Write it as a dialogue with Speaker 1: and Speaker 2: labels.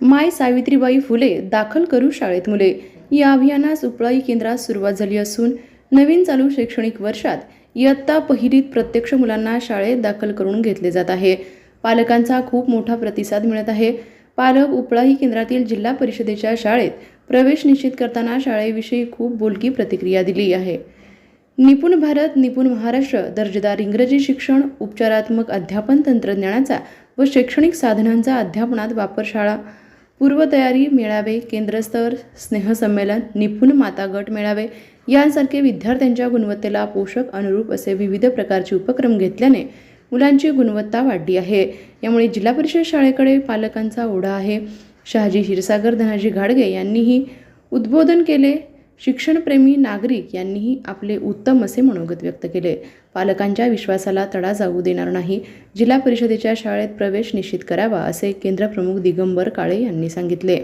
Speaker 1: माय सावित्रीबाई फुले दाखल करू शाळेत मुले. या अभियानास उपळाई केंद्रात सुरुवात झाली असून नवीन चालू शैक्षणिक वर्षात इयत्ता पहिलीत प्रत्यक्ष मुलांना शाळेत दाखल करून घेतले जात आहे. पालकांचा खूप मोठा प्रतिसाद मिळत आहे. पालक उपळाई केंद्रातील जिल्हा परिषदेच्या शाळेत प्रवेश निश्चित करताना शाळेविषयी खूप बोलकी प्रतिक्रिया दिली आहे. निपुण भारत निपुण महाराष्ट्र दर्जेदार इंग्रजी शिक्षण उपचारात्मक अध्यापन तंत्रज्ञानाचा व शैक्षणिक साधनांचा अध्यापनात वापर शाळा पूर्वतयारी मेळावे केंद्रस्तर स्नेहसंमेलन निपुण माता गट मेळावे यांसारखे विद्यार्थ्यांच्या गुणवत्तेला पोषक अनुरूप असे विविध प्रकारचे उपक्रम घेतल्याने मुलांची गुणवत्ता वाढली आहे. यामुळे जिल्हा परिषद शाळेकडे पालकांचा ओढा आहे. शहाजी क्षीरसागर धनाजी घाडगे यांनीही उद्बोधन केले. शिक्षणप्रेमी नागरिक यांनीही आपले उत्तम असे मनोगत व्यक्त केले. पालकांच्या विश्वासाला तडा जाऊ देणार नाही. जिल्हा परिषदेच्या शाळेत प्रवेश निश्चित करावा असे केंद्रप्रमुख दिगंबर काळे यांनी सांगितले.